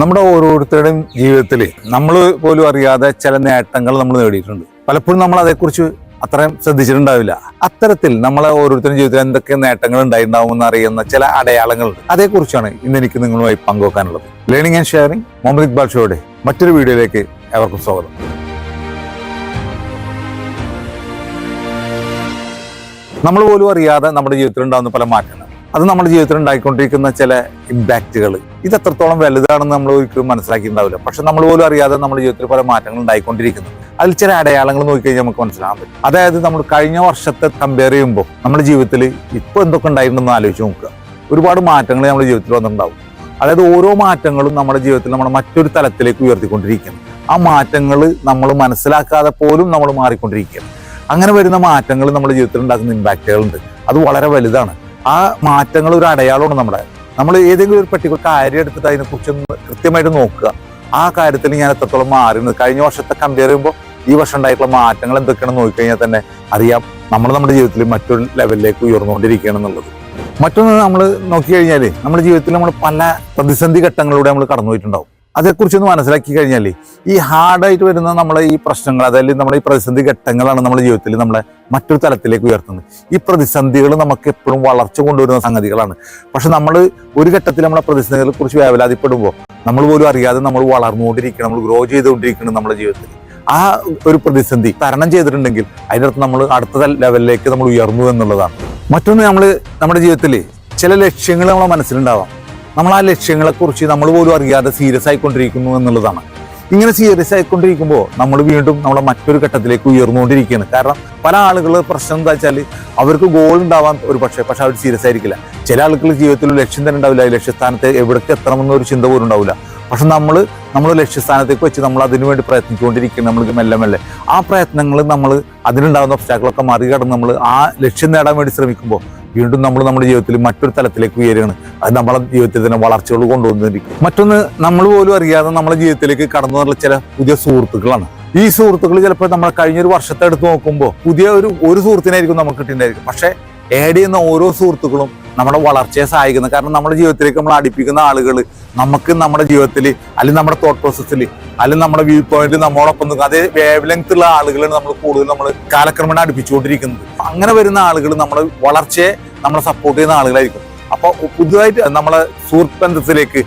നമ്മുടെ ഓരോരുത്തരുടെയും ജീവിതത്തിൽ നമ്മൾ പോലും അറിയാതെ ചില നേട്ടങ്ങൾ നമ്മൾ നേടിയിട്ടുണ്ട്. പലപ്പോഴും നമ്മൾ അതേക്കുറിച്ച് അത്രയും ശ്രദ്ധിച്ചിട്ടുണ്ടാവില്ല. അത്തരത്തിൽ നമ്മളെ ഓരോരുത്തരുടെ ജീവിതത്തിൽ എന്തൊക്കെ നേട്ടങ്ങൾ ഉണ്ടായിട്ടുണ്ടാവുമെന്ന് അറിയുന്ന ചില അടയാളങ്ങൾ അതേക്കുറിച്ചാണ് ഇന്ന് എനിക്ക് നിങ്ങളുമായി പങ്കുവെക്കാനുള്ളത്. Learning and sharing Muhammad Iqbal ഷോയുടെ മറ്റൊരു വീഡിയോയിലേക്ക് എവർക്കും സ്വാഗതം. നമ്മൾ പോലും അറിയാതെ നമ്മുടെ ജീവിതത്തിൽ ഉണ്ടാകുന്ന പല മാറ്റങ്ങൾ. അത് നമ്മുടെ ജീവിതത്തിൽ ഉണ്ടായിക്കൊണ്ടിരിക്കുന്ന ചില ഇമ്പാക്റ്റുകൾ ഇത് എത്രത്തോളം വലുതാണെന്ന് നമ്മൾ ഒരിക്കലും മനസ്സിലാക്കിയിട്ടുണ്ടാവില്ല. പക്ഷെ നമ്മൾ പോലും അറിയാതെ നമ്മുടെ ജീവിതത്തിൽ പല മാറ്റങ്ങൾ ഉണ്ടായിക്കൊണ്ടിരിക്കുന്നു. അതിൽ ചില അടയാളങ്ങൾ നോക്കിക്കഴിഞ്ഞാൽ നമുക്ക് മനസ്സിലാകാൻ പറ്റും. അതായത് നമ്മൾ കഴിഞ്ഞ വർഷത്തെ കമ്പയർ ചെയ്യുമ്പോൾ നമ്മുടെ ജീവിതത്തിൽ ഇപ്പോൾ എന്തൊക്കെ ഉണ്ടായിട്ടുണ്ടെന്ന് ആലോചിച്ച് നോക്കുക. ഒരുപാട് മാറ്റങ്ങൾ നമ്മുടെ ജീവിതത്തിൽ വന്നിട്ടുണ്ടാവും. അതായത് ഓരോ മാറ്റങ്ങളും നമ്മുടെ ജീവിതത്തിൽ നമ്മൾ മറ്റൊരു തലത്തിലേക്ക് ഉയർത്തിക്കൊണ്ടിരിക്കുകയാണ്. ആ മാറ്റങ്ങൾ നമ്മൾ മനസ്സിലാക്കാതെ പോലും നമ്മൾ മാറിക്കൊണ്ടിരിക്കുകയാണ്. അങ്ങനെ വരുന്ന മാറ്റങ്ങൾ നമ്മുടെ ജീവിതത്തിൽ ഉണ്ടാക്കുന്ന ഇമ്പാക്റ്റുകളുണ്ട് അത് വളരെ വലുതാണ്. ആ മാറ്റങ്ങൾ ഒരു അടയാളമാണ് നമ്മുടെ. നമ്മൾ ഏതെങ്കിലും ഒരു പർട്ടിക്കുലർ കാര്യം എടുത്തിട്ട് അതിനെക്കുറിച്ച് കൃത്യമായിട്ട് നോക്കുക. ആ കാര്യത്തിൽ ഞാൻ എത്രത്തോളം മാറുന്നത് കഴിഞ്ഞ വർഷത്തെ കമ്പയർ ചെയ്യുമ്പോൾ ഈ വർഷം ഉണ്ടായിട്ടുള്ള മാറ്റങ്ങൾ എന്തൊക്കെയാണെന്ന് നോക്കിക്കഴിഞ്ഞാൽ തന്നെ അറിയാം നമ്മൾ നമ്മുടെ ജീവിതത്തിൽ മറ്റൊരു ലെവലിലേക്ക് ഉയർന്നുകൊണ്ടിരിക്കുകയാണ് എന്നുള്ളത്. മറ്റൊന്ന് നമ്മൾ നോക്കിക്കഴിഞ്ഞാൽ നമ്മുടെ ജീവിതത്തിൽ നമ്മൾ പല പ്രതിസന്ധി ഘട്ടങ്ങളിലൂടെ നമ്മൾ കടന്നു പോയിട്ടുണ്ടാവും അതേക്കുറിച്ചൊന്ന് മനസ്സിലാക്കി കഴിഞ്ഞാൽ ഈ ഹാർഡായിട്ട് വരുന്ന നമ്മളെ ഈ പ്രശ്നങ്ങൾ അതായത് നമ്മുടെ ഈ പ്രതിസന്ധി ഘട്ടങ്ങളാണ് നമ്മുടെ ജീവിതത്തിൽ നമ്മളെ മറ്റൊരു തലത്തിലേക്ക് ഉയർത്തുന്നത്. ഈ പ്രതിസന്ധികൾ നമുക്ക് എപ്പോഴും വളർച്ച കൊണ്ടുവരുന്ന സംഗതികളാണ്. പക്ഷെ നമ്മൾ ഒരു ഘട്ടത്തിൽ നമ്മളെ പ്രതിസന്ധികളെ കുറിച്ച് വേവലാതിപ്പെടുമ്പോൾ നമ്മൾ പോലും അറിയാതെ നമ്മൾ വളർന്നുകൊണ്ടിരിക്കണം നമ്മൾ ഗ്രോ ചെയ്തുകൊണ്ടിരിക്കണം നമ്മുടെ ജീവിതത്തിൽ. ആ ഒരു പ്രതിസന്ധി തരണം ചെയ്തിട്ടുണ്ടെങ്കിൽ അടുത്ത് നമ്മൾ അടുത്ത ലെവലിലേക്ക് നമ്മൾ ഉയർന്നു എന്നുള്ളതാണ്. മറ്റൊന്ന് നമ്മൾ നമ്മുടെ ജീവിതത്തിൽ ചില ലക്ഷ്യങ്ങൾ നമ്മളെ മനസ്സിലുണ്ടാവാം. നമ്മൾ ആ ലക്ഷ്യങ്ങളെക്കുറിച്ച് നമ്മൾ പോലും അറിയാതെ സീരിയസ് ആയിക്കൊണ്ടിരിക്കുന്നു എന്നുള്ളതാണ്. ഇങ്ങനെ സീരിയസ് ആയിക്കൊണ്ടിരിക്കുമ്പോൾ നമ്മൾ വീണ്ടും നമ്മളെ മറ്റൊരു ഘട്ടത്തിലേക്ക് ഉയർന്നുകൊണ്ടിരിക്കുകയാണ്. കാരണം പല ആളുകൾ പ്രശ്നം എന്താ വെച്ചാൽ അവർക്ക് ഗോൾ ഉണ്ടാവാൻ ഒരു പക്ഷേ പക്ഷെ അവർ സീരിയസ് ആയിരിക്കില്ല. ചില ആളുകൾ ജീവിതത്തിൽ ലക്ഷ്യം തന്നെ ഉണ്ടാവില്ല. ലക്ഷ്യസ്ഥാനത്ത് എവിടേക്ക് എത്തണമെന്നൊരു ചിന്ത പോലും ഉണ്ടാവില്ല. പക്ഷെ നമ്മൾ നമ്മൾ ലക്ഷ്യസ്ഥാനത്തേക്ക് വെച്ച് നമ്മൾ അതിനുവേണ്ടി പ്രയത്നിച്ചുകൊണ്ടിരിക്കുകയാണ് നമ്മൾ മെല്ലെ മെല്ലെ. ആ പ്രയത്നങ്ങൾ നമ്മൾ അതിനുണ്ടാകുന്ന ഒബ്സ്റ്റാക്കിളൊക്കെ മറികടന്ന് നമ്മൾ ആ ലക്ഷ്യം നേടാൻ വേണ്ടി ശ്രമിക്കുമ്പോൾ വീണ്ടും നമ്മൾ നമ്മുടെ ജീവിതത്തിൽ മറ്റൊരു തലത്തിലേക്ക് ഉയരുകയാണ്. അത് നമ്മളെ ജീവിതത്തിൽ തന്നെ വളർച്ചകൾ കൊണ്ടുവന്നിരിക്കും. മറ്റൊന്ന് നമ്മൾ പോലും അറിയാതെ നമ്മുടെ ജീവിതത്തിലേക്ക് കടന്നു വന്നുള്ള ചില പുതിയ സുഹൃത്തുക്കളാണ്. ഈ സുഹൃത്തുക്കൾ ചിലപ്പോൾ നമ്മൾ കഴിഞ്ഞൊരു വർഷത്തെ എടുത്ത് നോക്കുമ്പോൾ പുതിയ ഒരു ഒരു സുഹൃത്തിനായിരിക്കും നമുക്ക് കിട്ടിയിട്ടുണ്ടായിരിക്കും പക്ഷേ ഏഡ് ചെയ്യുന്ന ഓരോ സുഹൃത്തുക്കളും നമ്മുടെ വളർച്ചയെ സഹായിക്കുന്നത് കാരണം നമ്മുടെ ജീവിതത്തിലേക്ക് നമ്മൾ അടുപ്പിക്കുന്ന ആളുകൾ നമുക്ക് നമ്മുടെ ജീവിതത്തിൽ അല്ലെങ്കിൽ നമ്മുടെ തോട്ട് പ്രോസസ്സിൽ അല്ലെങ്കിൽ നമ്മുടെ വ്യൂ പോയിന്റ് നമ്മളോടൊപ്പം നിൽക്കുക അതേ വേവ് ലെങ്ത് ഉള്ള ആളുകളാണ് നമ്മൾ കൂടുതൽ നമ്മൾ കാലക്രമേണ അടുപ്പിച്ചുകൊണ്ടിരിക്കുന്നത്. അങ്ങനെ വരുന്ന ആളുകൾ നമ്മുടെ വളർച്ചയെ നമ്മളെ സപ്പോർട്ട് ചെയ്യുന്ന ആളുകളായിരിക്കും. അപ്പോൾ പുതുതായിട്ട് നമ്മളെ സുഹൃത്ത് ബന്ധത്തിലേക്ക്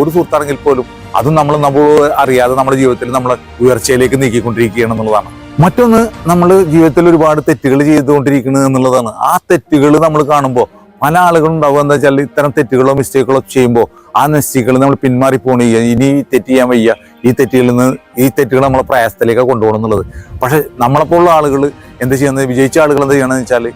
ഒരു സുഹൃത്താണെങ്കിൽ പോലും അതും നമ്മൾ നമ്മൾ അറിയാതെ നമ്മുടെ ജീവിതത്തിൽ നമ്മളെ ഉയർച്ചയിലേക്ക് നീക്കിക്കൊണ്ടിരിക്കുകയാണ് എന്നുള്ളതാണ്. മറ്റൊന്ന് നമ്മൾ ജീവിതത്തിൽ ഒരുപാട് തെറ്റുകൾ ചെയ്തുകൊണ്ടിരിക്കുന്നത് എന്നുള്ളതാണ്. ആ തെറ്റുകൾ നമ്മൾ കാണുമ്പോൾ പല ആളുകളും ഉണ്ടാവുക എന്താ വെച്ചാൽ ഇത്തരം തെറ്റുകളോ മിസ്റ്റേക്കുകളോ ചെയ്യുമ്പോൾ ആ മിസ്റ്റേക്കുകൾ നമ്മൾ പിന്മാറി പോണി ഇനി തെറ്റ് ചെയ്യാൻ വയ്യ. ഈ തെറ്റുകളിൽ നിന്ന് ഈ തെറ്റുകൾ നമ്മളെ പ്രയാസത്തിലേക്ക് കൊണ്ടുപോകണം എന്നുള്ളത്. പക്ഷെ നമ്മളെപ്പോലുള്ള ആളുകൾ എന്ത് ചെയ്യുന്നത്? വിജയിച്ച ആളുകൾ എന്താ ചെയ്യണമെന്ന് വെച്ചാൽ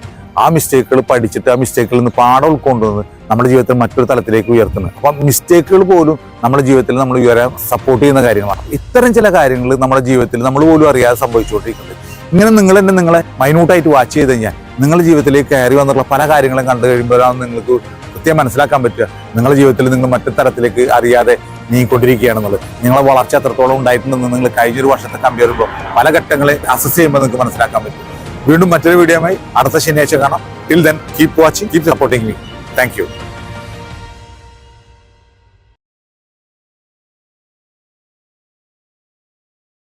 ആ മിസ്റ്റേക്കുകൾ പഠിച്ചിട്ട് ആ മിസ്റ്റേക്കുകളിൽ നിന്ന് പാഠം ഉൾക്കൊണ്ടുവന്ന് നമ്മുടെ ജീവിതത്തിൽ മറ്റൊരു തലത്തിലേക്ക് ഉയർത്തുന്നത്. അപ്പം മിസ്റ്റേക്കുകൾ പോലും നമ്മുടെ ജീവിതത്തിൽ നമ്മൾ ഉയരാൻ സപ്പോർട്ട് ചെയ്യുന്ന കാര്യങ്ങളാണ്. ഇത്തരം ചില കാര്യങ്ങൾ നമ്മുടെ ജീവിതത്തിൽ നമ്മൾ പോലും അറിയാതെ സംഭവിച്ചുകൊണ്ടിരിക്കുന്നത് ഇങ്ങനെ നിങ്ങൾ തന്നെ നിങ്ങളെ മൈന്യൂട്ടായിട്ട് വാച്ച് ചെയ്ത് കഴിഞ്ഞാൽ നിങ്ങളുടെ ജീവിതത്തിലേക്ക് കയറി വന്നിട്ടുള്ള പല കാര്യങ്ങളും കണ്ടു കഴിയുമ്പോഴാണ് നിങ്ങൾക്ക് കൃത്യം മനസ്സിലാക്കാൻ പറ്റുക. നിങ്ങളുടെ ജീവിതത്തിൽ നിങ്ങൾ മറ്റു തരത്തിലേക്ക് അറിയാതെ നീങ്ങിക്കൊണ്ടിരിക്കുകയാണെന്നുള്ളത്. നിങ്ങളെ വളർച്ച എത്രത്തോളം ഉണ്ടായിട്ടുണ്ടെന്ന് നിങ്ങൾ കഴിഞ്ഞൊരു വർഷത്തെ കമ്പയർ ചെയ്യുമ്പോൾ പല ഘട്ടങ്ങളെ അസസ് ചെയ്യുമ്പോൾ നിങ്ങൾക്ക് മനസ്സിലാക്കാൻ പറ്റും. വീണ്ടും മറ്റൊരു വീഡിയോയുമായി അടുത്ത ശനിയാഴ്ച കാണാം. Till then keep watching keep supporting me thank you